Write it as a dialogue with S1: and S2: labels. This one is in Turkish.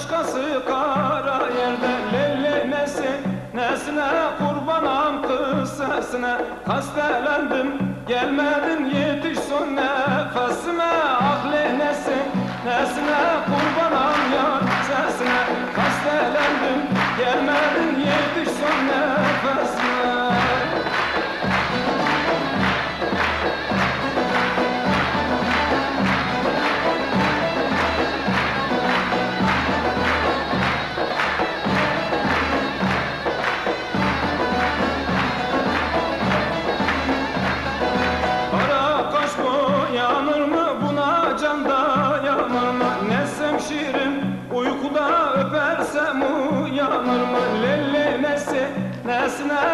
S1: başkası kara yerde levlemesi Nesine kurbanam kız sesine Kastelendim gelmedin yine. Yağmur mı lelle nesi nesne